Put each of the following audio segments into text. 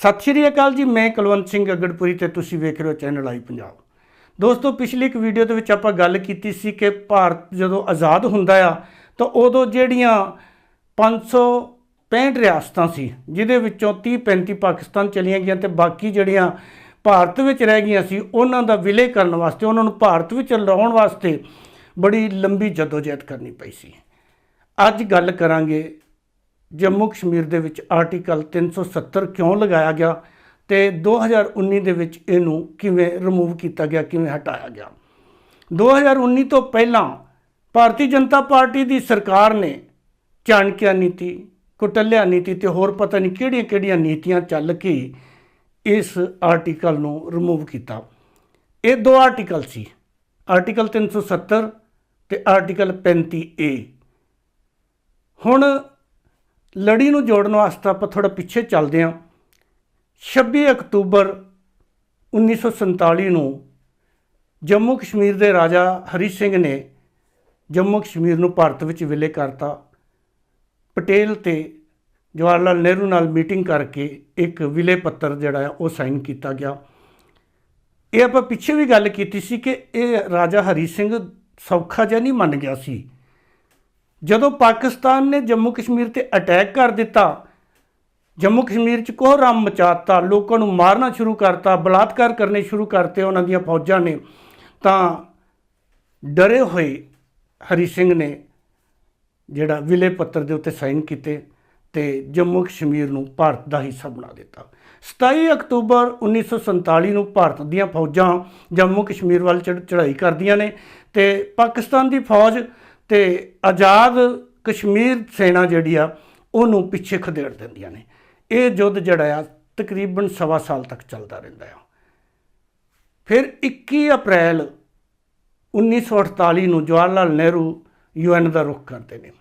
ਸਤਿ ਸ਼੍ਰੀ ਅਕਾਲ ਜੀ, ਮੈਂ ਕੁਲਵੰਤ ਸਿੰਘ ਅਗੜਪੁਰੀ ਤੇ ਤੁਸੀਂ ਵੇਖ ਰਹੇ ਹੋ ਚੈਨਲ ਆਈ ਪੰਜਾਬ। ਦੋਸਤੋ, ਪਿਛਲੀ ਇੱਕ ਵੀਡੀਓ ਦੇ ਵਿੱਚ ਆਪਾਂ ਗੱਲ ਕੀਤੀ ਸੀ ਕਿ ਭਾਰਤ ਜਦੋਂ ਆਜ਼ਾਦ ਹੁੰਦਾ ਆ, ਤਾਂ ਉਦੋਂ ਜਿਹੜੀਆਂ 565 ਰਿਆਸਤਾਂ ਸੀ, ਜਿਹਦੇ ਵਿੱਚੋਂ 30 35 ਪਾਕਿਸਤਾਨ ਚਲੀਆਂ ਗਈਆਂ ਤੇ ਬਾਕੀ ਜਿਹੜੀਆਂ ਭਾਰਤ ਵਿੱਚ ਰਹਿ ਗਈਆਂ ਸੀ, ਉਹਨਾਂ ਦਾ ਵਿਲੇ ਕਰਨ ਵਾਸਤੇ, ਉਹਨਾਂ ਨੂੰ ਭਾਰਤ ਵਿੱਚ ਲਾਉਣ ਵਾਸਤੇ ਬੜੀ ਲੰਬੀ ਜਦੋਜਹਿਦ ਕਰਨੀ ਪਈ ਸੀ। ਅੱਜ ਗੱਲ ਕਰਾਂਗੇ ਜੰਮੂ ਕਸ਼ਮੀਰ ਦੇ ਵਿੱਚ ਆਰਟੀਕਲ 370 ਕਿਉਂ ਲਗਾਇਆ ਗਿਆ ਤੇ 2019 ਦੇ ਵਿੱਚ ਇਹਨੂੰ ਕਿਵੇਂ ਰਿਮੂਵ ਕੀਤਾ ਗਿਆ, ਕਿਵੇਂ ਹਟਾਇਆ ਗਿਆ? 2019 ਤੋਂ ਪਹਿਲਾਂ ਭਾਰਤੀ ਜਨਤਾ ਪਾਰਟੀ ਦੀ ਸਰਕਾਰ ਨੇ ਚਾਣਕਿਆ ਨੀਤੀ, ਕੁਟਲਿਆ ਨੀਤੀ ਤੇ ਹੋਰ ਪਤਾ ਨਹੀਂ ਕਿਹੜੀਆਂ-ਕਿਹੜੀਆਂ ਨੀਤੀਆਂ ਚੱਲ ਕੇ ਇਸ ਆਰਟੀਕਲ ਨੂੰ ਰਿਮੂਵ ਕੀਤਾ। ਇਹ ਦੋ ਆਰਟੀਕਲ ਸੀ ਆਰਟੀਕਲ 370 ਤੇ ਆਰਟੀਕਲ 35 ਏ ਹੁਣ ਲੜੀ ਨੂੰ ਜੋੜਨ ਵਾਸਤੇ ਆਪਾਂ ਥੋੜਾ ਪਿੱਛੇ ਚੱਲਦੇ ਹਾਂ। 26 ਅਕਤੂਬਰ 1947 ਨੂੰ ਜੰਮੂ ਕਸ਼ਮੀਰ ਦੇ ਰਾਜਾ ਹਰੀ ਸਿੰਘ ਨੇ ਜੰਮੂ ਕਸ਼ਮੀਰ ਨੂੰ ਭਾਰਤ ਵਿੱਚ ਵਿਲੇ ਕਰਤਾ। ਪਟੇਲ ਤੇ ਜਵਾਹਰ ਲਾਲ ਨਹਿਰੂ ਨਾਲ ਮੀਟਿੰਗ ਕਰਕੇ ਇੱਕ ਵਿਲੇ ਪੱਤਰ ਜਿਹੜਾ ਆ ਉਹ ਸਾਈਨ ਕੀਤਾ ਗਿਆ। ਇਹ ਆਪਾਂ ਪਿੱਛੇ ਵੀ ਗੱਲ ਕੀਤੀ ਸੀ ਕਿ ਇਹ ਰਾਜਾ ਹਰੀ ਸਿੰਘ ਸੌਖਾ ਜਿਹਾ ਨਹੀਂ ਮੰਨ ਗਿਆ ਸੀ। ਜਦੋਂ ਪਾਕਿਸਤਾਨ ਨੇ ਜੰਮੂ ਕਸ਼ਮੀਰ ਤੇ ਅਟੈਕ ਕਰ ਦਿੱਤਾ, ਜੰਮੂ ਕਸ਼ਮੀਰ ਚ ਕੋਹਰਾਮ ਮਚਾਤਾ, ਲੋਕਾਂ ਨੂੰ ਮਾਰਨਾ ਸ਼ੁਰੂ ਕਰਤਾ, ਬਲਾਤਕਾਰ ਕਰਨੇ ਸ਼ੁਰੂ ਕਰਤੇ ਉਹਨਾਂ ਦੀਆਂ ਫੌਜਾਂ ਨੇ, ਤਾਂ ਡਰੇ ਹੋਏ ਹਰੀ ਸਿੰਘ ਨੇ ਜਿਹੜਾ ਵਿਲੇ ਪੱਤਰ ਦੇ ਉੱਤੇ ਸਾਈਨ ਕੀਤੇ ਤੇ ਜੰਮੂ ਕਸ਼ਮੀਰ ਨੂੰ ਭਾਰਤ ਦਾ ਹਿੱਸਾ ਬਣਾ ਦਿੱਤਾ। 27 ਅਕਤੂਬਰ 1947 ਨੂੰ ਭਾਰਤ ਦੀਆਂ ਫੌਜਾਂ ਜੰਮੂ ਕਸ਼ਮੀਰ ਵੱਲ ਚੜ੍ਹ- ਚੜ੍ਹਾਈ ਕਰਦੀਆਂ ਨੇ ਤੇ ਪਾਕਿਸਤਾਨ ਦੀ ਫੌਜ ਤੇ ਆਜ਼ਾਦ ਕਸ਼ਮੀਰ ਸੈਨਾ ਜਿਹੜੀ ਆ, ਉਹਨੂੰ ਪਿੱਛੇ ਖਦੇੜ ਦਿੰਦੀਆਂ ਨੇ। ਇਹ ਯੁੱਧ ਜਿਹੜਾ ਆ, ਤਕਰੀਬਨ ਸਵਾ ਸਾਲ ਤੱਕ ਚੱਲਦਾ ਰਹਿੰਦਾ ਆ। ਫਿਰ 21 ਅਪ੍ਰੈਲ 1948 ਨੂੰ ਜਵਾਹਰ ਲਾਲ ਨਹਿਰੂ ਯੂਐਨ ਦਾ ਰੁਖ ਕਰਦੇ ਨੇ।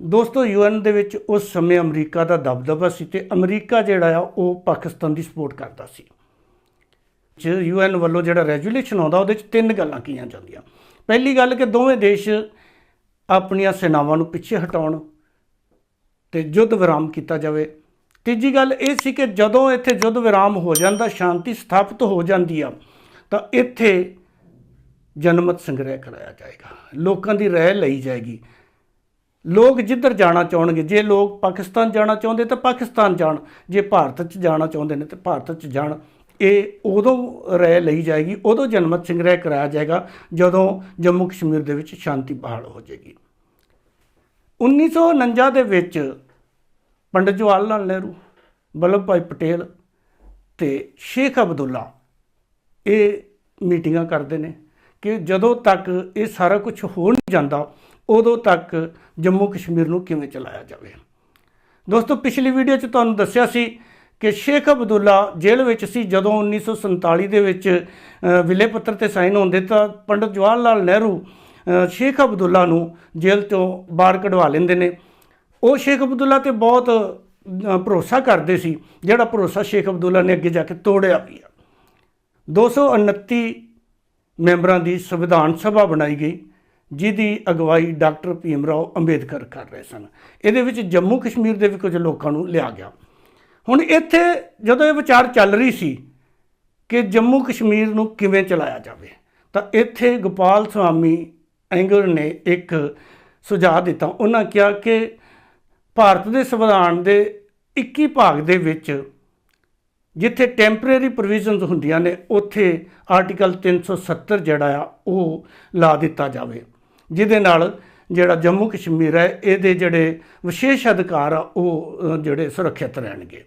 ਦੋਸਤੋ ਯੂਐਨ ਦੇ ਵਿੱਚ ਉਸ ਸਮੇਂ ਅਮਰੀਕਾ ਦਾ ਦਬਦਬਾ ਸੀ ਤੇ ਅਮਰੀਕਾ ਜਿਹੜਾ ਆ, ਉਹ ਪਾਕਿਸਤਾਨ ਦੀ ਸਪੋਰਟ ਕਰਦਾ ਸੀ। ਜੇ ਯੂਐਨ ਵੱਲੋਂ ਜਿਹੜਾ ਰੈਜੂਲੇਸ਼ਨ ਆਉਂਦਾ, ਉਹਦੇ ਵਿੱਚ ਤਿੰਨ ਗੱਲਾਂ ਕੀਆਂ ਜਾਂਦੀਆਂ। ਪਹਿਲੀ ਗੱਲ ਕਿ ਦੋਵੇਂ ਦੇਸ਼ ਆਪਣੀਆਂ ਸੈਨਾਵਾਂ ਨੂੰ ਪਿੱਛੇ ਹਟਾਉਣ ਤੇ ਯੁੱਧ ਵਿਰਾਮ ਕੀਤਾ ਜਾਵੇ। ਤੀਜੀ ਗੱਲ ਇਹ ਸੀ ਕਿ ਜਦੋਂ ਇੱਥੇ ਯੁੱਧ ਵਿਰਾਮ ਹੋ ਜਾਂਦਾ, ਸ਼ਾਂਤੀ ਸਥਾਪਿਤ ਹੋ ਜਾਂਦੀ ਆ, ਤਾਂ ਇੱਥੇ ਜਨਮਤ ਸੰਗ੍ਰਹਿ ਕਰਾਇਆ ਜਾਏਗਾ। ਲੋਕਾਂ ਦੀ ਰਹਿ ਲਈ ਜਾਏਗੀ। ਲੋਕ ਜਿੱਧਰ ਜਾਣਾ ਚਾਹਣਗੇ, ਜੇ ਲੋਕ ਪਾਕਿਸਤਾਨ ਜਾਣਾ ਚਾਹੁੰਦੇ ਤਾਂ ਪਾਕਿਸਤਾਨ ਜਾਣ, ਜੇ ਭਾਰਤ 'ਚ ਜਾਣਾ ਚਾਹੁੰਦੇ ਨੇ ਤਾਂ ਭਾਰਤ 'ਚ ਜਾਣ। ਇਹ ਉਦੋਂ ਰਹਿ ਲਈ ਜਾਏਗੀ, ਉਦੋਂ ਜਨਮਤ ਸਿੰਘ ਰਹਿ ਕਰਾਇਆ ਜਾਏਗਾ, ਜਦੋਂ ਜੰਮੂ ਕਸ਼ਮੀਰ ਦੇ ਵਿੱਚ ਸ਼ਾਂਤੀ ਬਹਾਲ ਹੋ ਜਾਏਗੀ। 1949 ਦੇ ਵਿੱਚ ਪੰਡਿਤ ਜਵਾਹਰ ਲਾਲ ਨਹਿਰੂ ਵੱਲਭ ਭਾਈ ਪਟੇਲ ਤੇ ਸ਼ੇਖ ਅਬਦੁੱਲਾ ਇਹ ਮੀਟਿੰਗਾਂ ਕਰਦੇ ਨੇ ਕਿ ਜਦੋਂ ਤੱਕ ਇਹ ਸਾਰਾ ਕੁਝ ਹੋ ਨਹੀਂ ਜਾਂਦਾ, ਉਦੋਂ ਤੱਕ ਜੰਮੂ ਕਸ਼ਮੀਰ ਨੂੰ ਕਿਵੇਂ ਚਲਾਇਆ ਜਾਵੇ। ਦੋਸਤੋ, ਪਿਛਲੀ ਵੀਡੀਓ 'ਚ ਤੁਹਾਨੂੰ ਦੱਸਿਆ ਸੀ ਕਿ ਸ਼ੇਖ ਅਬਦੁੱਲਾ ਜੇਲ੍ਹ ਵਿੱਚ ਸੀ ਜਦੋਂ 1947 ਦੇ ਵਿੱਚ ਵਿਲੇ ਪੱਤਰ ਤੇ ਸਾਈਨ ਹੁੰਦੇ ਤਾਂ ਪੰਡਿਤ ਜਵਾਹਰ ਲਾਲ ਨਹਿਰੂ ਸ਼ੇਖ ਅਬਦੁੱਲਾ ਨੂੰ ਜੇਲ੍ਹ ਤੋਂ ਬਾਹਰ ਕਢਵਾ ਲੈਂਦੇ ਨੇ। ਉਹ ਸ਼ੇਖ ਅਬਦੁੱਲਾ ਤੇ ਬਹੁਤ ਭਰੋਸਾ ਕਰਦੇ ਸੀ, ਜਿਹੜਾ ਭਰੋਸਾ ਸ਼ੇਖ ਅਬਦੁੱਲਾ ਨੇ ਅੱਗੇ ਜਾ ਕੇ ਤੋੜਿਆ ਵੀ ਆ। 229 ਮੈਂਬਰਾਂ ਦੀ ਸੰਵਿਧਾਨ ਸਭਾ ਬਣਾਈ ਗਈ, ਜਿਹਦੀ ਅਗਵਾਈ ਡਾਕਟਰ ਭੀਮ ਰਾਓ ਅੰਬੇਦਕਰ ਕਰ ਰਹੇ ਸਨ। ਇਹਦੇ ਵਿੱਚ ਜੰਮੂ ਕਸ਼ਮੀਰ ਦੇ ਵੀ ਕੁਝ ਲੋਕਾਂ ਨੂੰ ਲਿਆ ਗਿਆ। ਹੁਣ ਇੱਥੇ ਜਦੋਂ ਇਹ ਵਿਚਾਰ ਚੱਲ ਰਹੀ ਸੀ ਕਿ ਜੰਮੂ ਕਸ਼ਮੀਰ ਨੂੰ ਕਿਵੇਂ ਚਲਾਇਆ ਜਾਵੇ, ਤਾਂ ਇੱਥੇ ਗੋਪਾਲ ਸਵਾਮੀ ਐਂਗਰ ਨੇ ਇੱਕ ਸੁਝਾਅ ਦਿੱਤਾ। ਉਹਨਾਂ ਕਿਹਾ ਕਿ ਭਾਰਤ ਦੇ ਸੰਵਿਧਾਨ ਦੇ 21 ਭਾਗ ਦੇ ਵਿੱਚ ਜਿੱਥੇ ਟੈਂਪਰੇਰੀ ਪ੍ਰੋਵੀਜ਼ਨਸ ਹੁੰਦੀਆਂ ਨੇ, ਉੱਥੇ ਆਰਟੀਕਲ 370 ਜਿਹੜਾ ਆ, ਉਹ ਲਾ ਦਿੱਤਾ ਜਾਵੇ। ਜਿਹਦੇ ਨਾਲ ਜਿਹੜਾ ਜੰਮੂ ਕਸ਼ਮੀਰ ਹੈ, ਇਹਦੇ ਜਿਹੜੇ ਵਿਸ਼ੇਸ਼ ਅਧਿਕਾਰ ਆ, ਉਹ ਜਿਹੜੇ ਸੁਰੱਖਿਅਤ ਰਹਿਣਗੇ।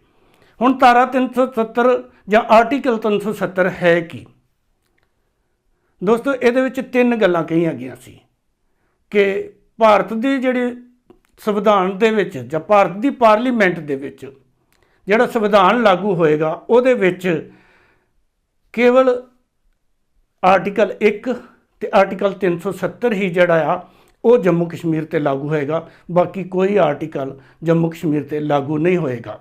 ਹੁਣ ਧਾਰਾ 370 ਜਾਂ ਆਰਟੀਕਲ 370 ਹੈ ਕੀ? ਦੋਸਤੋ, ਇਹਦੇ ਵਿੱਚ ਤਿੰਨ ਗੱਲਾਂ ਕਹੀਆਂ ਗਈਆਂ ਸੀ ਕਿ ਭਾਰਤ ਦੀ ਜਿਹੜੀ ਸੰਵਿਧਾਨ ਦੇ ਵਿੱਚ ਜਾਂ ਭਾਰਤ ਦੀ ਪਾਰਲੀਮੈਂਟ ਦੇ ਵਿੱਚ ਜਿਹੜਾ ਸੰਵਿਧਾਨ ਲਾਗੂ ਹੋਏਗਾ, ਉਹਦੇ ਵਿੱਚ ਕੇਵਲ ਆਰਟੀਕਲ 1 ਤੇ ਆਰਟੀਕਲ 370 ਹੀ ਜਿਹੜਾ ਆ, ਉਹ ਜੰਮੂ ਕਸ਼ਮੀਰ ਤੇ ਲਾਗੂ ਹੋਏਗਾ। ਬਾਕੀ ਕੋਈ ਆਰਟੀਕਲ ਜੰਮੂ ਕਸ਼ਮੀਰ ਤੇ ਲਾਗੂ ਨਹੀਂ ਹੋਏਗਾ।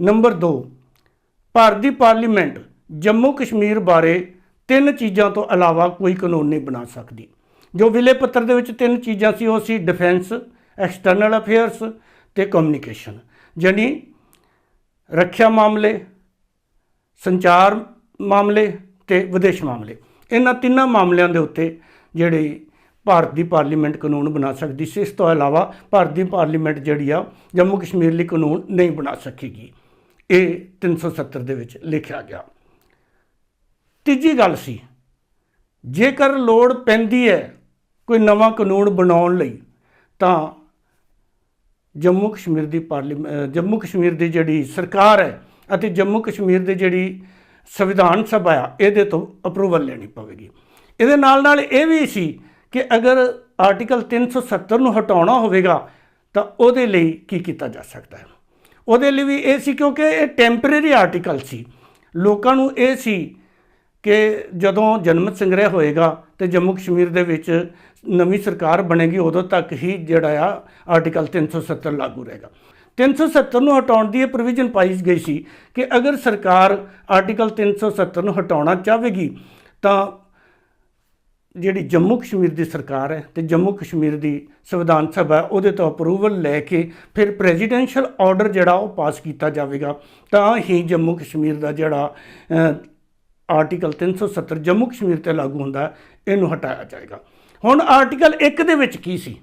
ਨੰਬਰ 2 ਭਾਰਤ ਦੀ ਪਾਰਲੀਮੈਂਟ ਜੰਮੂ ਕਸ਼ਮੀਰ ਬਾਰੇ ਤਿੰਨ ਚੀਜ਼ਾਂ ਤੋਂ ਇਲਾਵਾ ਕੋਈ ਕਾਨੂੰਨ ਨਹੀਂ ਬਣਾ ਸਕਦੀ। ਜੋ ਵਿਲੇ ਪੱਤਰ ਦੇ ਵਿੱਚ ਤਿੰਨ ਚੀਜ਼ਾਂ ਸੀ, ਉਹ ਸੀ ਡਿਫੈਂਸ, ਐਕਸਟਰਨਲ ਅਫੇਅਰਸ ਤੇ ਕਮਿਊਨੀਕੇਸ਼ਨ ਯਾਨੀ ਰੱਖਿਆ ਮਾਮਲੇ, ਸੰਚਾਰ ਮਾਮਲੇ ਤੇ ਵਿਦੇਸ਼ ਮਾਮਲੇ। ਇਹਨਾਂ ਤਿੰਨਾਂ ਮਾਮਲਿਆਂ ਦੇ ਉੱਤੇ ਜਿਹੜੀ ਭਾਰਤ ਦੀ ਪਾਰਲੀਮੈਂਟ ਕਾਨੂੰਨ ਬਣਾ ਸਕਦੀ ਸੀ, ਇਸ ਤੋਂ ਇਲਾਵਾ ਭਾਰਤ ਦੀ ਪਾਰਲੀਮੈਂਟ ਜਿਹੜੀ ਆ, ਜੰਮੂ ਕਸ਼ਮੀਰ ਲਈ ਕਾਨੂੰਨ ਨਹੀਂ ਬਣਾ ਸਕੇਗੀ। ਇਹ 370 ਦੇ ਵਿੱਚ ਲਿਖਿਆ ਗਿਆ। ਤੀਜੀ ਗੱਲ ਸੀ, ਜੇਕਰ ਲੋੜ ਪੈਂਦੀ ਹੈ ਕੋਈ ਨਵਾਂ ਕਾਨੂੰਨ ਬਣਾਉਣ ਲਈ, ਤਾਂ ਜੰਮੂ ਕਸ਼ਮੀਰ ਦੀ ਪਾਰਲੀਮੈਂਟ ਜੰਮੂ ਕਸ਼ਮੀਰ ਦੀ ਜਿਹੜੀ ਸਰਕਾਰ ਹੈ ਅਤੇ ਜੰਮੂ ਕਸ਼ਮੀਰ ਦੀ ਜਿਹੜੀ ਸੰਵਿਧਾਨ ਸਭਾ ਆ, ਇਹਦੇ ਤੋਂ ਅਪਰੂਵਲ ਲੈਣੀ ਪਵੇਗੀ। ਇਹਦੇ ਨਾਲ ਨਾਲ ਇਹ ਵੀ ਸੀ ਕਿ ਅਗਰ ਆਰਟੀਕਲ 370 ਨੂੰ ਹਟਾਉਣਾ ਹੋਵੇਗਾ, ਤਾਂ ਉਹਦੇ ਲਈ ਕੀ ਕੀਤਾ ਜਾ ਸਕਦਾ ਹੈ? ਉਹਦੇ ਲਈ ਵੀ ਇਹ ਸੀ ਕਿਉਂਕਿ ਇਹ ਟੈਂਪਰੇਰੀ ਆਰਟੀਕਲ ਸੀ। ਲੋਕਾਂ ਨੂੰ ਇਹ ਸੀ ਕਿ ਜਦੋਂ ਜਨਮਤ ਸੰਗ੍ਰਹਿ ਹੋਏਗਾ ਤੇ ਜੰਮੂ ਕਸ਼ਮੀਰ ਦੇ ਵਿੱਚ ਨਵੀਂ ਸਰਕਾਰ ਬਣੇਗੀ, ਉਦੋਂ ਤੱਕ ਹੀ ਜਿਹੜਾ ਆ ਆਰਟੀਕਲ 370 ਲਾਗੂ ਰਹੇਗਾ। 370 ਨੂੰ ਹਟਾਉਣ ਦੀ ਇਹ ਪ੍ਰੋਵੀਜ਼ਨ ਪਾਈ ਗਈ ਸੀ ਕਿ ਅਗਰ ਸਰਕਾਰ ਆਰਟੀਕਲ 370 ਨੂੰ ਹਟਾਉਣਾ ਚਾਹੇਗੀ, ਤਾਂ ਜਿਹੜੀ ਜੰਮੂ ਕਸ਼ਮੀਰ ਦੀ ਸਰਕਾਰ ਹੈ ਤੇ ਜੰਮੂ ਕਸ਼ਮੀਰ ਦੀ ਸੰਵਿਧਾਨ ਸਭਾ ਉਹਦੇ ਤੋਂ ਅਪਰੂਵਲ ਲੈ ਕੇ ਫਿਰ ਪ੍ਰੈਜ਼ੀਡੈਂਸ਼ੀਅਲ ਆਰਡਰ ਜਿਹੜਾ ਉਹ ਪਾਸ ਕੀਤਾ ਜਾਵੇਗਾ। ਤਾਂ ਹੀ ਜੰਮੂ ਕਸ਼ਮੀਰ ਦਾ ਜਿਹੜਾ ਅਹ, ਆਰਟੀਕਲ 370 ਜੰਮੂ ਕਸ਼ਮੀਰ ਤੇ ਲਾਗੂ ਹੁੰਦਾ ਇਹਨੂੰ ਹਟਾਇਆ ਜਾਏਗਾ। ਹੁਣ ਆਰਟੀਕਲ 1 ਦੇ ਵਿੱਚ ਕੀ ਸੀ?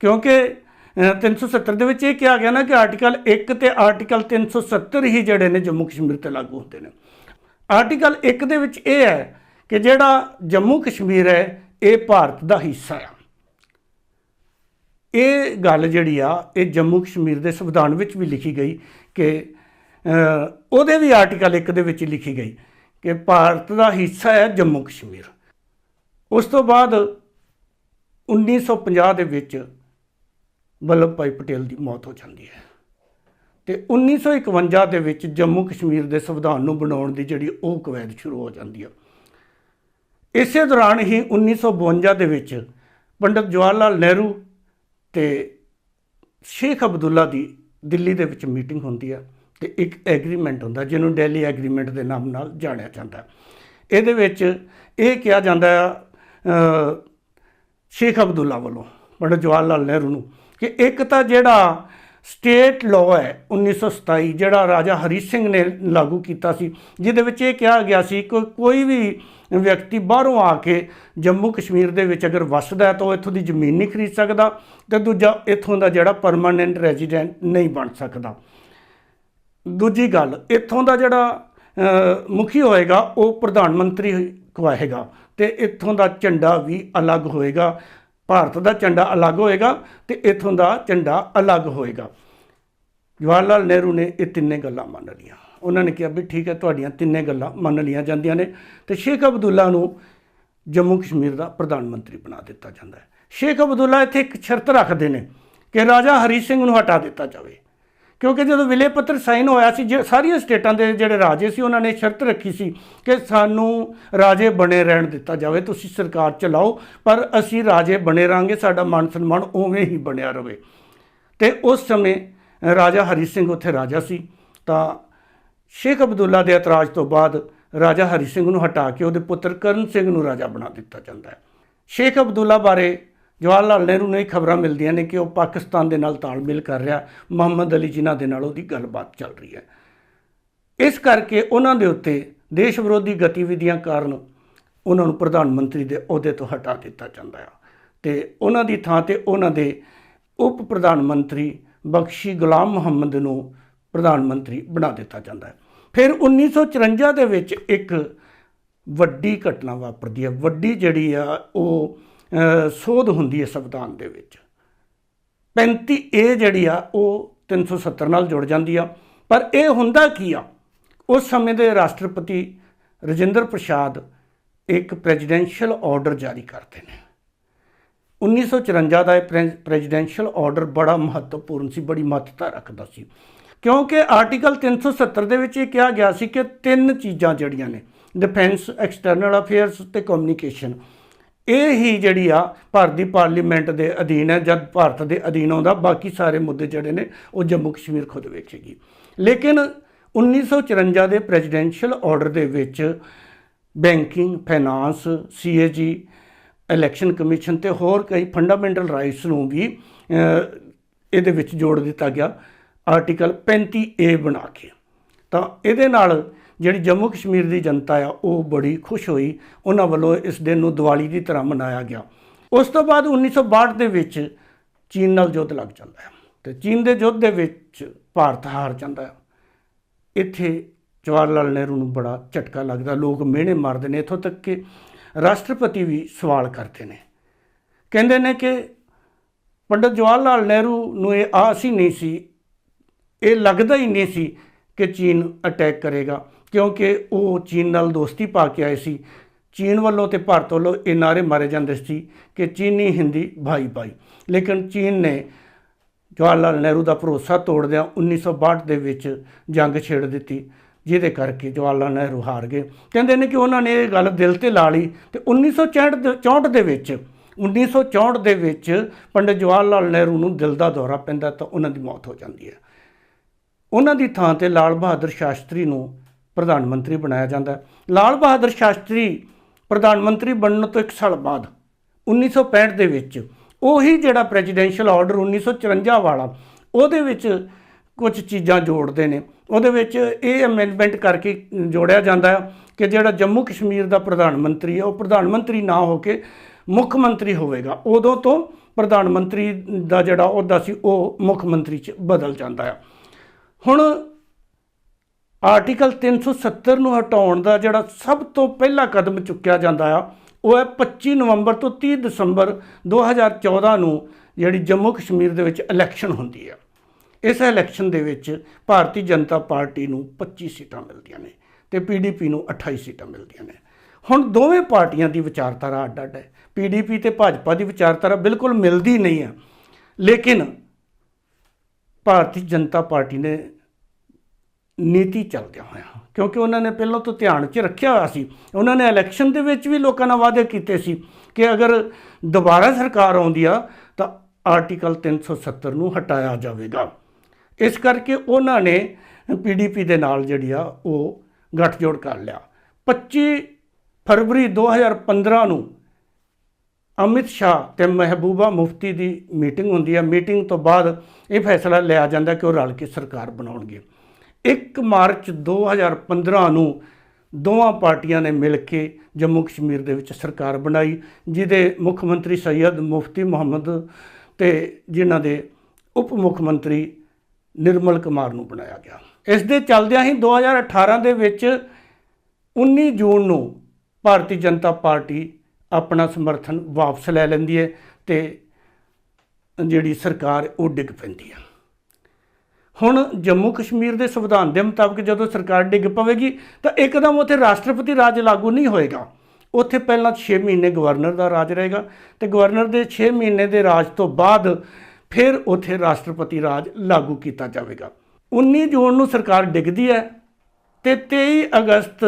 ਕਿਉਂਕਿ ਅਹ, 370 ਦੇ ਵਿੱਚ ਇਹ ਕਿਹਾ ਗਿਆ ਨਾ ਕਿ ਆਰਟੀਕਲ 1 ਤੇ ਆਰਟੀਕਲ 370 ਹੀ ਜਿਹੜੇ ਨੇ ਜੰਮੂ ਕਸ਼ਮੀਰ ਤੇ ਲਾਗੂ ਹੁੰਦੇ ਨੇ। ਆਰਟੀਕਲ 1 ਦੇ ਵਿੱਚ ਇਹ ਹੈ ਕਿ ਜਿਹੜਾ ਜੰਮੂ ਕਸ਼ਮੀਰ ਹੈ, ਇਹ ਭਾਰਤ ਦਾ ਹਿੱਸਾ ਆ। ਇਹ ਗੱਲ ਜਿਹੜੀ ਆ, ਇਹ ਜੰਮੂ ਕਸ਼ਮੀਰ ਦੇ ਸੰਵਿਧਾਨ ਵਿੱਚ ਵੀ ਲਿਖੀ ਗਈ ਕਿ ਉਹਦੇ ਵੀ ਆਰਟੀਕਲ 1 ਦੇ ਵਿੱਚ ਲਿਖੀ ਗਈ ਕਿ ਭਾਰਤ ਦਾ ਹਿੱਸਾ ਹੈ ਜੰਮੂ ਕਸ਼ਮੀਰ। ਉਸ ਤੋਂ ਬਾਅਦ 1950 ਦੇ ਵਿੱਚ ਵੱਲਭ ਭਾਈ ਪਟੇਲ ਦੀ ਮੌਤ ਹੋ ਜਾਂਦੀ ਹੈ। ਤੇ 1951 ਦੇ ਵਿੱਚ ਜੰਮੂ ਕਸ਼ਮੀਰ ਦੇ ਸੰਵਿਧਾਨ ਨੂੰ ਬਣਾਉਣ ਦੀ ਜਿਹੜੀ ਉਹ ਕਵਾਇਦ ਸ਼ੁਰੂ ਹੋ ਜਾਂਦੀ ਹੈ ਇਸੇ ਦੌਰਾਨ ਹੀ 1952 ਦੇ ਵਿੱਚ ਪੰਡਤ ਜਵਾਹਰ ਲਾਲ ਨਹਿਰੂ ਤੇ ਸ਼ੇਖ ਅਬਦੁੱਲਾ ਦੀ ਦਿੱਲੀ ਦੇ ਵਿੱਚ ਮੀਟਿੰਗ ਹੁੰਦੀ ਆ ਤੇ ਇੱਕ ਐਗਰੀਮੈਂਟ ਹੁੰਦਾ, ਜਿਹਨੂੰ ਦਿੱਲੀ ਐਗਰੀਮੈਂਟ ਦੇ ਨਾਮ ਨਾਲ ਜਾਣਿਆ ਜਾਂਦਾ। ਇਹਦੇ ਵਿੱਚ ਇਹ ਕਿਹਾ ਜਾਂਦਾ ਆ ਸ਼ੇਖ ਅਬਦੁੱਲਾ ਵੱਲੋਂ, ਪੰਡਤ ਜਵਾਹਰ ਲਾਲ ਨਹਿਰੂ ਨੂੰ, ਕਿ ਇੱਕ ਤਾਂ ਜਿਹੜਾ ਸਟੇਟ ਲਾਅ ਹੈ 1927 ਜਿਹੜਾ ਰਾਜਾ ਹਰੀ ਸਿੰਘ ਨੇ ਲਾਗੂ ਕੀਤਾ ਸੀ, ਜਿਹਦੇ ਵਿੱਚ ਇਹ ਕਿਹਾ ਗਿਆ ਸੀ ਕਿ ਕੋਈ ਵੀ ਵਿਅਕਤੀ ਬਾਹਰੋਂ ਆ ਕੇ ਜੰਮੂ ਕਸ਼ਮੀਰ ਦੇ ਵਿੱਚ ਅਗਰ ਵਸਦਾ ਹੈ ਤਾਂ ਉਹ ਇੱਥੋਂ ਦੀ ਜ਼ਮੀਨ ਨਹੀਂ ਖਰੀਦ ਸਕਦਾ ਤੇ ਦੂਜਾ ਇੱਥੋਂ ਦਾ ਜਿਹੜਾ ਪਰਮਾਨੈਂਟ ਰੈਜ਼ੀਡੈਂਟ ਨਹੀਂ ਬਣ ਸਕਦਾ। ਦੂਜੀ ਗੱਲ, ਇੱਥੋਂ ਦਾ ਜਿਹੜਾ ਮੁਖੀ ਹੋਏਗਾ, ਉਹ ਪ੍ਰਧਾਨ ਮੰਤਰੀ ਕਵਾਏਗਾ ਤੇ ਇੱਥੋਂ ਦਾ ਝੰਡਾ ਵੀ ਅਲੱਗ ਹੋਏਗਾ। ਭਾਰਤ ਦਾ ਝੰਡਾ ਅਲੱਗ ਹੋਏਗਾ ਤੇ ਇੱਥੋਂ ਦਾ ਝੰਡਾ ਅਲੱਗ ਹੋਏਗਾ। ਜਵਾਹਰ ਲਾਲ ਨਹਿਰੂ ਨੇ ਇਹ ਤਿੰਨੇ ਗੱਲਾਂ ਮੰਨ ਲਈਆਂ। ਉਹਨਾਂ ਨੇ ਕਿਹਾ ਵੀ ਠੀਕ ਹੈ, ਤੁਹਾਡੀਆਂ ਤਿੰਨੇ ਗੱਲਾਂ ਮੰਨ ਲਈਆਂ ਜਾਂਦੀਆਂ ਨੇ ਤੇ ਸ਼ੇਖ ਅਬਦੁੱਲਾ ਨੂੰ ਜੰਮੂ ਕਸ਼ਮੀਰ ਦਾ ਪ੍ਰਧਾਨ ਮੰਤਰੀ ਬਣਾ ਦਿੱਤਾ ਜਾਂਦਾ ਹੈ। ਸ਼ੇਖ ਅਬਦੁੱਲਾ ਇੱਥੇ ਇੱਕ ਸ਼ਰਤ ਰੱਖਦੇ ਨੇ ਕਿ ਰਾਜਾ ਹਰੀ ਸਿੰਘ ਨੂੰ ਹਟਾ ਦਿੱਤਾ ਜਾਵੇ। ਕਿਉਂਕਿ ਜਦੋਂ ਵਿਲੇ ਪੱਤਰ ਸਾਈਨ ਹੋਇਆ ਸੀ, ਜੇ ਸਾਰੀਆਂ ਸਟੇਟਾਂ ਦੇ ਜਿਹੜੇ ਰਾਜੇ ਸੀ, ਉਹਨਾਂ ਨੇ ਸ਼ਰਤ ਰੱਖੀ ਸੀ ਕਿ ਸਾਨੂੰ ਰਾਜੇ ਬਣੇ ਰਹਿਣ ਦਿੱਤਾ ਜਾਵੇ, ਤੁਸੀਂ ਸਰਕਾਰ ਚਲਾਓ, ਪਰ ਅਸੀਂ ਰਾਜੇ ਬਣੇ ਰਾਂਗੇ ਸਾਡਾ ਮਾਨ ਸਨਮਾਨ ਉਵੇਂ ਹੀ ਬਣਿਆ ਰਵੇ। ਤੇ ਉਸ ਸਮੇਂ ਰਾਜਾ ਹਰੀ ਸਿੰਘ ਉੱਥੇ ਰਾਜਾ ਸੀ। ਤਾਂ ਸ਼ੇਖ ਅਬਦੁੱਲਾ ਦੇ ਇਤਰਾਜ਼ ਤੋਂ ਬਾਅਦ ਰਾਜਾ ਹਰੀ ਸਿੰਘ ਨੂੰ ਹਟਾ ਕੇ ਉਹਦੇ ਪੁੱਤਰ ਕਰਨ ਸਿੰਘ ਨੂੰ ਰਾਜਾ ਬਣਾ ਦਿੱਤਾ ਜਾਂਦਾ ਹੈ। ਸ਼ੇਖ ਅਬਦੁੱਲਾ ਬਾਰੇ ਜਵਾਹਰ ਲਾਲ ਨਹਿਰੂ ਨੂੰ ਇਹ ਖਬਰਾਂ ਮਿਲਦੀਆਂ ਨੇ ਕਿ ਉਹ ਪਾਕਿਸਤਾਨ ਦੇ ਨਾਲ ਤਾਲਮੇਲ ਕਰ ਰਿਹਾ, ਮੁਹੰਮਦ ਅਲੀ ਜਿਨ੍ਹਾਂ ਦੇ ਨਾਲ ਉਹਦੀ ਗੱਲਬਾਤ ਚੱਲ ਰਹੀ ਹੈ। ਇਸ ਕਰਕੇ ਉਹਨਾਂ ਦੇ ਉੱਤੇ ਦੇਸ਼ ਵਿਰੋਧੀ ਗਤੀਵਿਧੀਆਂ ਕਾਰਨ ਉਹਨਾਂ ਨੂੰ ਪ੍ਰਧਾਨ ਮੰਤਰੀ ਦੇ ਅਹੁਦੇ ਤੋਂ ਹਟਾ ਦਿੱਤਾ ਜਾਂਦਾ ਹੈ ਤੇ ਉਹਨਾਂ ਦੀ ਥਾਂ ਤੇ ਉਹਨਾਂ ਦੇ ਉਪ ਪ੍ਰਧਾਨ ਮੰਤਰੀ ਬਖਸ਼ੀ ਗੁਲਾਮ ਮੁਹੰਮਦ ਨੂੰ ਪ੍ਰਧਾਨ ਮੰਤਰੀ ਬਣਾ ਦਿੱਤਾ ਜਾਂਦਾ ਹੈ। ਫਿਰ 1954 ਦੇ ਵਿੱਚ ਇੱਕ ਵੱਡੀ ਘਟਨਾ ਵਾਪਰਦੀ ਹੈ। ਵੱਡੀ ਜਿਹੜੀ ਆ, ਉਹ ਸੋਧ ਹੁੰਦੀ ਹੈ ਸੰਵਿਧਾਨ ਦੇ ਵਿੱਚ। 35 ਏ ਜਿਹੜੀ ਆ, ਉਹ 370 ਨਾਲ ਜੁੜ ਜਾਂਦੀ ਆ। ਪਰ ਇਹ ਹੁੰਦਾ ਕੀ ਆ? ਉਸ ਸਮੇਂ ਦੇ ਰਾਸ਼ਟਰਪਤੀ ਰਜਿੰਦਰ ਪ੍ਰਸਾਦ ਇੱਕ ਪ੍ਰੈਜ਼ੀਡੈਂਸ਼ੀਅਲ ਆਰਡਰ ਜਾਰੀ ਕਰਦੇ ਨੇ। 1954 ਦਾ ਇਹ ਪ੍ਰੈਜ਼ੀਡੈਂਸ਼ੀਅਲ ਆਰਡਰ ਬੜਾ ਮਹੱਤਵਪੂਰਨ ਸੀ, ਬੜੀ ਮਹੱਤਤਾ ਰੱਖਦਾ ਸੀ। ਕਿਉਂਕਿ ਆਰਟੀਕਲ 370 ਦੇ ਵਿੱਚ ਇਹ ਕਿਹਾ ਗਿਆ ਸੀ ਕਿ ਤਿੰਨ ਚੀਜ਼ਾਂ ਜਿਹੜੀਆਂ ਨੇ, ਡਿਫੈਂਸ, ਐਕਸਟਰਨਲ ਅਫੇਅਰਸ ਤੇ ਕਮਿਊਨੀਕੇਸ਼ਨ ਇਹ ਹੀ ਜਿਹੜੀ ਆ ਭਾਰਤ ਦੀ ਪਾਰਲੀਮੈਂਟ ਦੇ ਅਧੀਨ ਹੈ, ਜਦ ਭਾਰਤ ਦੇ ਅਧੀਨ ਆਉਂਦਾ, ਬਾਕੀ ਸਾਰੇ ਮੁੱਦੇ ਜਿਹੜੇ ਨੇ ਉਹ ਜੰਮੂ ਕਸ਼ਮੀਰ ਖੁਦ ਵੇਖੇਗੀ। ਲੇਕਿਨ 1954 ਦੇ ਪ੍ਰੈਜ਼ੀਡੈਂਸ਼ੀਅਲ ਆਰਡਰ ਦੇ ਵਿੱਚ banking, finance, CAG, election commission ਤੇ ਹੋਰ ਕਈ ਫੰਡਾਮੈਂਟਲ ਰਾਈਟਸ ਨੂੰ ਵੀ ਇਹਦੇ ਵਿੱਚ ਜੋੜ ਦਿੱਤਾ ਗਿਆ। ਆਰਟੀਕਲ 35 ਏ ਬਣਾ ਕੇ। ਤਾਂ ਇਹਦੇ ਨਾਲ ਜਿਹੜੀ ਜੰਮੂ ਕਸ਼ਮੀਰ ਦੀ ਜਨਤਾ ਆ, ਉਹ ਬੜੀ ਖੁਸ਼ ਹੋਈ। ਉਹਨਾਂ ਵੱਲੋਂ ਇਸ ਦਿਨ ਨੂੰ ਦੀਵਾਲੀ ਦੀ ਤਰ੍ਹਾਂ ਮਨਾਇਆ ਗਿਆ। ਉਸ ਤੋਂ ਬਾਅਦ 1962 ਦੇ ਵਿੱਚ ਚੀਨ ਨਾਲ ਯੁੱਧ ਲੱਗ ਜਾਂਦਾ ਹੈ ਤੇ ਚੀਨ ਦੇ ਯੁੱਧ ਦੇ ਵਿੱਚ ਭਾਰਤ ਹਾਰ ਜਾਂਦਾ ਹੈ। ਇੱਥੇ ਜਵਾਹਰ ਲਾਲ ਨਹਿਰੂ ਨੂੰ ਬੜਾ ਝਟਕਾ ਲੱਗਦਾ। ਲੋਕ ਮਿਹਣੇ ਮਾਰਦੇ ਨੇ। ਇੱਥੋਂ ਤੱਕ ਕਿ ਰਾਸ਼ਟਰਪਤੀ ਵੀ ਸਵਾਲ ਕਰਦੇ ਨੇ। ਕਹਿੰਦੇ ਨੇ ਕਿ ਪੰਡਤ ਜਵਾਹਰ ਲਾਲ ਨਹਿਰੂ ਨੂੰ ਇਹ ਆਸ ਹੀ ਨਹੀਂ ਸੀ, ਇਹ ਲੱਗਦਾ ਹੀ ਨਹੀਂ ਸੀ ਕਿ ਚੀਨ ਅਟੈਕ ਕਰੇਗਾ। ਕਿਉਂਕਿ ਉਹ ਚੀਨ ਨਾਲ ਦੋਸਤੀ ਪਾ ਕੇ ਆਏ ਸੀ। ਚੀਨ ਵੱਲੋਂ ਤੇ ਭਾਰਤ ਵੱਲੋਂ ਇਹ ਨਾਰੇ ਮਾਰੇ ਜਾਂਦੇ ਸੀ ਕਿ ਚੀਨੀ, ਹਿੰਦੀ ਭਾਈ ਭਾਈ ਲੇਕਿਨ ਚੀਨ ਨੇ ਜਵਾਹਰ ਲਾਲ ਨਹਿਰੂ ਦਾ ਭਰੋਸਾ ਤੋੜਦਿਆਂ 1962 ਦੇ ਵਿੱਚ ਜੰਗ ਛੇੜ ਦਿੱਤੀ, ਜਿਹਦੇ ਕਰਕੇ ਜਵਾਹਰ ਲਾਲ ਨਹਿਰੂ ਹਾਰ ਗਏ। ਕਹਿੰਦੇ ਨੇ ਕਿ ਉਹਨਾਂ ਨੇ ਇਹ ਗੱਲ ਦਿਲ ਤੇ ਲਾ ਲਈ ਤੇ 1964 ਦੇ 64 ਦੇ ਵਿੱਚ 1964 ਦੇ ਵਿੱਚ ਪੰਡਿਤ ਜਵਾਹਰ ਲਾਲ ਨਹਿਰੂ ਨੂੰ ਦਿਲ ਦਾ ਦੌਰਾ ਪੈਂਦਾ ਤਾਂ ਉਹਨਾਂ ਦੀ ਮੌਤ ਹੋ ਜਾਂਦੀ ਹੈ। ਉਹਨਾਂ ਦੀ ਥਾਂ ਤੇ ਲਾਲ ਬਹਾਦਰ ਸ਼ਾਸਤਰੀ ਨੂੰ ਪ੍ਰਧਾਨ ਮੰਤਰੀ ਬਣਾਇਆ ਜਾਂਦਾ ਹੈ। ਲਾਲ ਬਹਾਦਰ ਸ਼ਾਸਤਰੀ ਪ੍ਰਧਾਨ ਮੰਤਰੀ ਬਣਨ ਤੋਂ ਇੱਕ ਸਾਲ ਬਾਅਦ 1965 ਦੇ ਵਿੱਚ, ਉਹੀ ਜਿਹੜਾ ਪ੍ਰੈਜ਼ੀਡੈਂਸ਼ੀਅਲ ਆਰਡਰ 1954 ਵਾਲਾ, ਉਹਦੇ ਵਿੱਚ ਕੁਝ ਚੀਜ਼ਾਂ ਜੋੜਦੇ ਨੇ। ਉਹਦੇ ਵਿੱਚ ਇਹ ਅਮੈਂਡਮੈਂਟ ਕਰਕੇ ਜੋੜਿਆ ਜਾਂਦਾ ਹੈ ਕਿ ਜਿਹੜਾ ਜੰਮੂ ਕਸ਼ਮੀਰ ਦਾ ਪ੍ਰਧਾਨ ਮੰਤਰੀ ਹੈ, ਉਹ ਪ੍ਰਧਾਨ ਮੰਤਰੀ ਨਾ ਹੋ ਕੇ ਮੁੱਖ ਮੰਤਰੀ ਹੋਵੇਗਾ। ਉਦੋਂ ਤੋਂ ਪ੍ਰਧਾਨ ਮੰਤਰੀ ਦਾ ਜਿਹੜਾ ਅਹੁਦਾ ਸੀ, ਉਹ ਮੁੱਖ ਮੰਤਰੀ 'ਚ ਬਦਲ ਜਾਂਦਾ ਹੈ। ਹੁਣ ਆਰਟੀਕਲ 370 ਨੂੰ ਹਟਾਉਣ ਦਾ ਜਿਹੜਾ ਸਭ ਤੋਂ ਪਹਿਲਾ ਕਦਮ ਚੁੱਕਿਆ ਜਾਂਦਾ ਆ, ਉਹ ਹੈ 25 ਨਵੰਬਰ ਤੋਂ 30 ਦਸੰਬਰ 2014 ਨੂੰ ਜਿਹੜੀ ਜੰਮੂ ਕਸ਼ਮੀਰ ਦੇ ਵਿੱਚ ਇਲੈਕਸ਼ਨ ਹੁੰਦੀ ਆ। ਇਸ ਇਲੈਕਸ਼ਨ ਦੇ ਵਿੱਚ ਭਾਰਤੀ ਜਨਤਾ ਪਾਰਟੀ ਨੂੰ 25 ਸੀਟਾਂ ਮਿਲਦੀਆਂ ਨੇ ਤੇ ਪੀਡੀਪੀ ਨੂੰ 28 ਸੀਟਾਂ ਮਿਲਦੀਆਂ ਨੇ। ਹੁਣ ਦੋਵੇਂ ਪਾਰਟੀਆਂ ਦੀ ਵਿਚਾਰਧਾਰਾ ਅੱਡ-ਅੱਡ ਹੈ। ਪੀਡੀਪੀ ਤੇ ਭਾਜਪਾ ਦੀ ਵਿਚਾਰਧਾਰਾ ਬਿਲਕੁਲ ਮਿਲਦੀ ਨਹੀਂ ਹੈ ਲੇਕਿਨ ਭਾਰਤੀ ਜਨਤਾ ਪਾਰਟੀ ਨੇ ਨੀਤੀ ਚੱਲਦਿਆਂ ਹੋਇਆ। ਕਿਉਂਕਿ ਉਹਨਾਂ ਨੇ ਪਹਿਲਾਂ ਤੋਂ ਧਿਆਨ 'ਚ ਰੱਖਿਆ ਹੋਇਆ ਸੀ। ਉਹਨਾਂ ਨੇ ਇਲੈਕਸ਼ਨ ਦੇ ਵਿੱਚ ਵੀ ਲੋਕਾਂ ਨਾਲ ਵਾਅਦੇ ਕੀਤੇ ਸੀ ਕਿ ਅਗਰ ਦੁਬਾਰਾ ਸਰਕਾਰ ਆਉਂਦੀ ਆ, ਤਾਂ ਆਰਟੀਕਲ 370 ਨੂੰ ਹਟਾਇਆ ਜਾਵੇਗਾ। ਇਸ ਕਰਕੇ ਉਹਨਾਂ ਨੇ ਪੀਡੀਪੀ ਦੇ ਨਾਲ ਜਿਹੜੀ ਆ, ਉਹ ਗੱਠਜੋੜ ਕਰ ਲਿਆ। 25 ਫਰਵਰੀ 2015 ਨੂੰ ਅਮਿਤ ਸ਼ਾਹ ਤੇ ਮਹਿਬੂਬਾ ਮੁਫਤੀ ਦੀ ਮੀਟਿੰਗ ਹੁੰਦੀ ਹੈ ਮੀਟਿੰਗ ਤੋਂ ਬਾਅਦ ਇਹ ਫੈਸਲਾ ਲਿਆ ਜਾਂਦਾ ਕਿ ਉਹ ਰਲ ਕੇ ਸਰਕਾਰ ਬਣਾਉਣਗੇ। 1 ਮਾਰਚ 2015 ਨੂੰ ਦੋਵਾਂ ਪਾਰਟੀਆਂ ਨੇ ਮਿਲ ਕੇ ਜੰਮੂ ਕਸ਼ਮੀਰ ਦੇ ਵਿੱਚ ਸਰਕਾਰ ਬਣਾਈ, ਜਿਹਦੇ ਮੁੱਖ ਮੰਤਰੀ ਸੈਯਦ ਮੁਫਤੀ ਮੁਹੰਮਦ ਤੇ ਜਿਨ੍ਹਾਂ ਦੇ ਉਪ ਮੁੱਖ ਮੰਤਰੀ ਨਿਰਮਲ ਕੁਮਾਰ ਨੂੰ ਬਣਾਇਆ ਗਿਆ। ਇਸ ਦੇ ਚੱਲਦਿਆਂ ਹੀ 2018 ਦੇ ਵਿੱਚ 19 ਜੂਨ ਨੂੰ ਭਾਰਤੀ ਜਨਤਾ ਪਾਰਟੀ ਆਪਣਾ ਸਮਰਥਨ ਵਾਪਸ ਲੈ ਲੈਂਦੀ ਹੈ ਤੇ ਜਿਹੜੀ ਸਰਕਾਰ ਉਹ ਡਿੱਗ ਪੈਂਦੀ ਹੈ। ਹੁਣ ਜੰਮੂ ਕਸ਼ਮੀਰ ਦੇ ਸੰਵਿਧਾਨ ਦੇ ਮੁਤਾਬਕ ਜਦੋਂ ਸਰਕਾਰ ਡਿੱਗ ਪਵੇਗੀ ਤਾਂ ਇੱਕਦਮ ਉੱਥੇ ਰਾਸ਼ਟਰਪਤੀ ਰਾਜ ਲਾਗੂ ਨਹੀਂ ਹੋਏਗਾ। ਉੱਥੇ ਪਹਿਲਾਂ 6 ਮਹੀਨੇ ਗਵਰਨਰ ਦਾ ਰਾਜ ਰਹੇਗਾ ਤੇ ਗਵਰਨਰ ਦੇ 6 ਮਹੀਨੇ ਦੇ ਰਾਜ ਤੋਂ ਬਾਅਦ ਫਿਰ ਉੱਥੇ ਰਾਸ਼ਟਰਪਤੀ ਰਾਜ ਲਾਗੂ ਕੀਤਾ ਜਾਵੇਗਾ। 19 ਜੂਨ ਨੂੰ ਸਰਕਾਰ ਡਿੱਗਦੀ ਹੈ ਤੇ 23 ਅਗਸਤ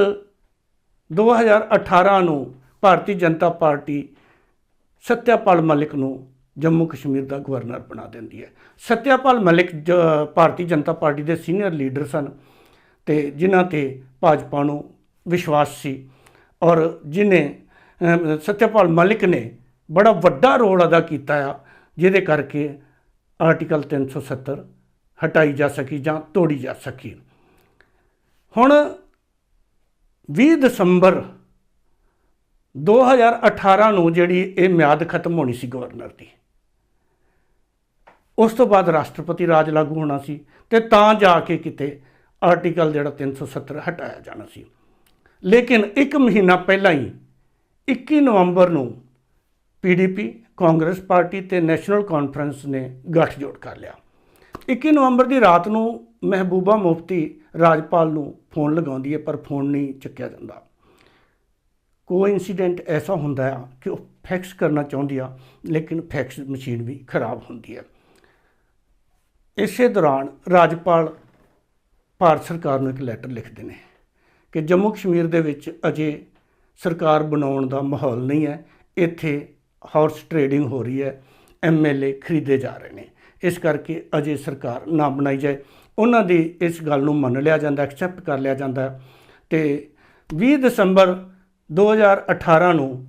2018 ਨੂੰ ਭਾਰਤੀ ਜਨਤਾ ਪਾਰਟੀ ਸਤਿਆਪਾਲ ਮਲਿਕ ਨੂੰ ਜੰਮੂ ਕਸ਼ਮੀਰ ਦਾ ਗਵਰਨਰ ਬਣਾ ਦਿੰਦੀ ਹੈ। ਸਤਿਆਪਾਲ ਮਲਿਕ ਜ- ਭਾਰਤੀ ਜਨਤਾ ਪਾਰਟੀ ਦੇ ਸੀਨੀਅਰ ਲੀਡਰ ਸਨ ਤੇ ਜਿਨ੍ਹਾਂ ਤੇ ਭਾਜਪਾ ਨੂੰ ਵਿਸ਼ਵਾਸ ਸੀ ਔਰ ਜਿਨੇ ਸਤਿਆਪਾਲ ਮਲਿਕ ਨੇ ਬੜਾ ਵੱਡਾ ਰੋਲ ਅਦਾ ਕੀਤਾ ਆ, ਜਿਹਦੇ ਕਰਕੇ ਆਰਟੀਕਲ 370 ਹਟਾਈ ਜਾ ਸਕੀ ਜਾਂ ਤੋੜੀ ਜਾ ਸਕੀ। ਹੁਣ 20 ਦਸੰਬਰ 2018 ਨੂੰ ਜਿਹੜੀ ਇਹ ਮਿਆਦ ਖਤਮ ਹੋਣੀ ਸੀ ਗਵਰਨਰ ਦੀ। ਉਸ ਤੋਂ ਬਾਅਦ ਰਾਸ਼ਟਰਪਤੀ ਰਾਜ ਲਾਗੂ ਹੋਣਾ ਸੀ ਤੇ ਤਾਂ ਜਾ ਕੇ ਕਿਤੇ ਆਰਟੀਕਲ ਜਿਹੜਾ 370 ਹਟਾਇਆ ਜਾਣਾ ਸੀ। ਲੇਕਿਨ ਇੱਕ ਮਹੀਨਾ ਪਹਿਲਾਂ ਹੀ 21 ਨਵੰਬਰ ਨੂੰ ਪੀਡੀਪੀ ਕਾਂਗਰਸ ਪਾਰਟੀ ਤੇ ਨੈਸ਼ਨਲ ਕਾਨਫਰੰਸ ਨੇ ਗੱਠਜੋੜ ਕਰ ਲਿਆ। 21 ਨਵੰਬਰ ਦੀ ਰਾਤ ਨੂੰ ਮਹਿਬੂਬਾ ਮੁਫਤੀ ਰਾਜਪਾਲ ਨੂੰ ਫੋਨ ਲਗਾਉਂਦੀ ਹੈ, ਪਰ ਫੋਨ ਨਹੀਂ ਚੱਕਿਆ ਜਾਂਦਾ। ਕੋਈ ਇਨਸੀਡੈਂਟ ਐਸਾ ਹੁੰਦਾ ਆ ਕਿ ਉਹ ਫੈਕਸ ਕਰਨਾ ਚਾਹੁੰਦੀ ਆ, ਲੇਕਿਨ ਫੈਕਸ ਮਸ਼ੀਨ ਵੀ ਖਰਾਬ ਹੁੰਦੀ ਹੈ ਇਸੇ ਦੌਰਾਨ ਰਾਜਪਾਲ ਭਾਰਤ ਸਰਕਾਰ ਨੂੰ ਇੱਕ ਲੈਟਰ ਲਿਖਦੇ ਨੇ ਕਿ ਜੰਮੂ ਕਸ਼ਮੀਰ ਦੇ ਵਿੱਚ ਅਜੇ ਸਰਕਾਰ ਬਣਾਉਣ ਦਾ ਮਾਹੌਲ ਨਹੀਂ ਹੈ। ਇੱਥੇ ਹਾਰਸ ਟ੍ਰੇਡਿੰਗ ਹੋ ਰਹੀ ਹੈ। ਐਮਐਲਏ ਖਰੀਦੇ ਜਾ ਰਹੇ ਨੇ। ਇਸ ਕਰਕੇ ਅਜੇ ਸਰਕਾਰ ਨਾ ਬਣਾਈ ਜਾਏ। ਉਹਨਾਂ ਦੀ ਇਸ ਗੱਲ ਨੂੰ ਮੰਨ ਲਿਆ ਜਾਂਦਾ ਐਕਸੈਪਟ ਕਰ ਲਿਆ ਜਾਂਦਾ ਹੈ ਤੇ 20 ਦਸੰਬਰ 2018 ਨੂੰ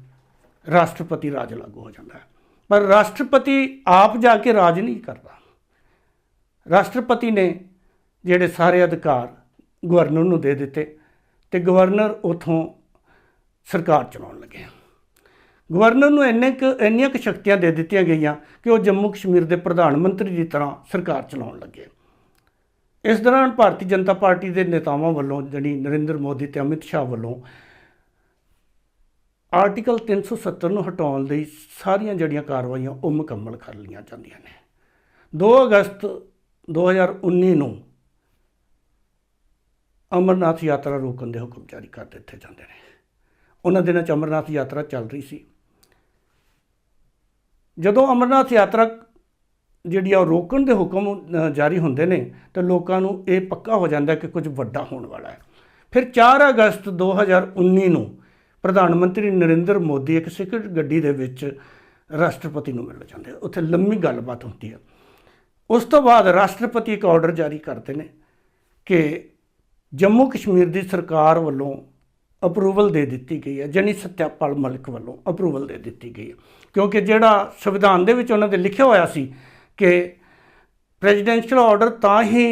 ਰਾਸ਼ਟਰਪਤੀ ਰਾਜ ਲਾਗੂ ਹੋ ਜਾਂਦਾ ਹੈ। ਪਰ ਰਾਸ਼ਟਰਪਤੀ ਆਪ ਜਾ ਕੇ ਰਾਜ ਨਹੀਂ ਕਰਦਾ। ਰਾਸ਼ਟਰਪਤੀ ਨੇ ਜਿਹੜੇ ਸਾਰੇ ਅਧਿਕਾਰ ਗਵਰਨਰ ਨੂੰ ਦੇ ਦਿੱਤੇ ਤੇ ਗਵਰਨਰ ਉਥੋਂ ਸਰਕਾਰ ਚਲਾਉਣ ਲੱਗੇ ਗਵਰਨਰ ਨੂੰ ਇੰਨੇ ਕੁ, ਇੰਨੀਆਂ ਕੁ ਸ਼ਕਤੀਆਂ ਦੇ ਦਿੱਤੀਆਂ ਗਈਆਂ ਕਿ ਉਹ ਜੰਮੂ ਕਸ਼ਮੀਰ ਦੇ ਪ੍ਰਧਾਨ ਮੰਤਰੀ ਦੀ ਤਰ੍ਹਾਂ ਸਰਕਾਰ ਚਲਾਉਣ ਲੱਗੇ। ਇਸ ਦੌਰਾਨ ਭਾਰਤੀ ਜਨਤਾ ਪਾਰਟੀ ਦੇ ਨੇਤਾਵਾਂ ਵੱਲੋਂ ਜਿਹੜੀ ਨਰਿੰਦਰ ਮੋਦੀ ਤੇ ਅਮਿਤ ਸ਼ਾਹ ਵੱਲੋਂ ਆਰਟੀਕਲ 370 ਨੂੰ ਹਟਾਉਣ ਲਈ ਸਾਰੀਆਂ ਜਿਹੜੀਆਂ ਕਾਰਵਾਈਆਂ ਉਹ ਮੁਕੰਮਲ ਕਰ ਲਈਆਂ ਜਾਂਦੀਆਂ ਨੇ। 2 ਅਗਸਤ 2019 ਨੂੰ ਅਮਰਨਾਥ ਯਾਤਰਾ ਰੋਕਣ ਦੇ ਹੁਕਮ ਜਾਰੀ ਕਰ ਦਿੱਤੇ ਜਾਂਦੇ ਨੇ। ਉਹਨਾਂ ਦਿਨਾਂ 'ਚ ਅਮਰਨਾਥ ਯਾਤਰਾ ਚੱਲ ਰਹੀ ਸੀ। ਜਦੋਂ ਅਮਰਨਾਥ ਯਾਤਰਾ ਜਿਹੜੀ ਆ ਉਹ ਰੋਕਣ ਦੇ ਹੁਕਮ ਜਾਰੀ ਹੁੰਦੇ ਨੇ, ਤਾਂ ਲੋਕਾਂ ਨੂੰ ਇਹ ਪੱਕਾ ਹੋ ਜਾਂਦਾ ਕਿ ਕੁਝ ਵੱਡਾ ਹੋਣ ਵਾਲਾ ਹੈ। ਫਿਰ 4 ਅਗਸਤ 2019 ਨੂੰ ਪ੍ਰਧਾਨ ਮੰਤਰੀ ਨਰਿੰਦਰ ਮੋਦੀ ਇੱਕ ਸਿਕਰਟ ਗੱਡੀ ਦੇ ਵਿੱਚ ਰਾਸ਼ਟਰਪਤੀ ਨੂੰ ਮਿਲ ਜਾਂਦੇ ਉੱਥੇ ਲੰਮੀ ਗੱਲਬਾਤ ਹੁੰਦੀ ਹੈ ਉਸ ਤੋਂ ਬਾਅਦ ਰਾਸ਼ਟਰਪਤੀ ਇੱਕ ਆਰਡਰ ਜਾਰੀ ਕਰਦੇ ਨੇ ਕਿ ਜੰਮੂ ਕਸ਼ਮੀਰ ਦੀ ਸਰਕਾਰ ਵੱਲੋਂ ਅਪਰੂਵਲ ਦੇ ਦਿੱਤੀ ਗਈ ਹੈ ਜਾਨੀ ਸਤਿਆਪਾਲ ਮਲਿਕ ਵੱਲੋਂ ਅਪਰੂਵਲ ਦੇ ਦਿੱਤੀ ਗਈ ਹੈ। ਕਿਉਂਕਿ ਜਿਹੜਾ ਸੰਵਿਧਾਨ ਦੇ ਵਿੱਚ ਉਹਨਾਂ ਦੇ ਲਿਖਿਆ ਹੋਇਆ ਸੀ ਕਿ ਪ੍ਰੈਜ਼ੀਡੈਂਸ਼ੀਅਲ ਆਰਡਰ ਤਾਂ ਹੀ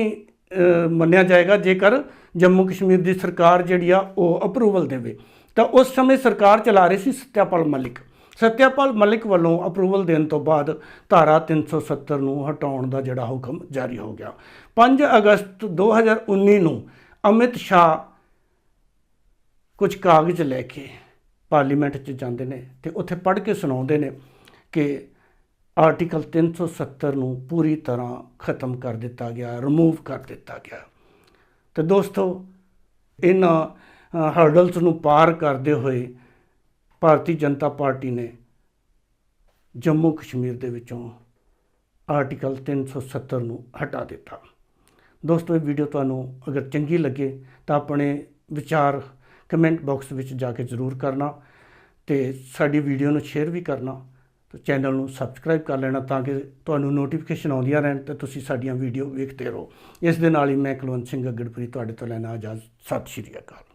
ਮੰਨਿਆ ਜਾਏਗਾ ਜੇਕਰ ਜੰਮੂ ਕਸ਼ਮੀਰ ਦੀ ਸਰਕਾਰ ਜਿਹੜੀ ਆ ਉਹ ਅਪਰੂਵਲ ਦੇਵੇ। ਤਾਂ ਉਸ ਸਮੇਂ ਸਰਕਾਰ ਚਲਾ ਰਹੀ ਸੀ ਸਤਿਆਪਾਲ ਮਲਿਕ। ਸਤਿਆਪਾਲ ਮਲਿਕ ਵੱਲੋਂ ਅਪਰੂਵਲ ਦੇਣ ਤੋਂ ਬਾਅਦ ਧਾਰਾ 370 ਨੂੰ ਹਟਾਉਣ ਦਾ ਜਿਹੜਾ ਹੁਕਮ ਜਾਰੀ ਹੋ ਗਿਆ। 5 ਅਗਸਤ 2019 ਨੂੰ ਅਮਿਤ ਸ਼ਾਹ ਕੁਝ ਕਾਗਜ਼ ਲੈ ਕੇ ਪਾਰਲੀਮੈਂਟ 'ਚ ਜਾਂਦੇ ਨੇ ਤੇ ਉੱਥੇ ਪੜ੍ਹ ਕੇ ਸੁਣਾਉਂਦੇ ਨੇ ਕਿ ਆਰਟੀਕਲ 370 ਨੂੰ ਪੂਰੀ ਤਰ੍ਹਾਂ ਖਤਮ ਕਰ ਦਿੱਤਾ ਗਿਆ ਰਿਮੂਵ ਕਰ ਦਿੱਤਾ ਗਿਆ। ਤੇ ਦੋਸਤੋ, ਇਹਨਾਂ ਹਰਡਲਸ ਨੂੰ ਪਾਰ ਕਰਦੇ ਹੋਏ ਭਾਰਤੀ ਜਨਤਾ ਪਾਰਟੀ ਨੇ ਜੰਮੂ ਕਸ਼ਮੀਰ ਦੇ ਵਿੱਚੋਂ ਆਰਟੀਕਲ 370 ਨੂੰ ਹਟਾ ਦਿੱਤਾ। ਦੋਸਤੋ, ਇਹ ਵੀਡੀਓ ਤੁਹਾਨੂੰ ਅਗਰ ਚੰਗੀ ਲੱਗੇ ਤਾਂ ਆਪਣੇ ਵਿਚਾਰ ਕਮੈਂਟ ਬਾਕਸ ਵਿੱਚ ਜਾ ਕੇ ਜ਼ਰੂਰ ਕਰਨਾ ਤੇ ਸਾਡੀ ਵੀਡੀਓ ਨੂੰ ਸ਼ੇਅਰ ਵੀ ਕਰਨਾ ਤੇ ਚੈਨਲ ਨੂੰ ਸਬਸਕ੍ਰਾਈਬ ਕਰ ਲੈਣਾ ਤਾਂ ਕਿ ਤੁਹਾਨੂੰ ਨੋਟੀਫਿਕੇਸ਼ਨ ਆਉਂਦੀਆਂ ਰਹਿਣ ਤੇ ਤੁਸੀਂ ਸਾਡੀਆਂ ਵੀਡੀਓ ਵੇਖਦੇ ਰਹੋ। ਇਸ ਦੇ ਨਾਲ ਹੀ ਮੈਂ ਕੁਲਵੰਤ ਸਿੰਘ ਅਗੜਪੁਰੀ ਤੁਹਾਡੇ ਤੋਂ ਲੈਣਾ ਇਜਾਜ਼ਤ। ਸਤਿ ਸ਼੍ਰੀ ਅਕਾਲ।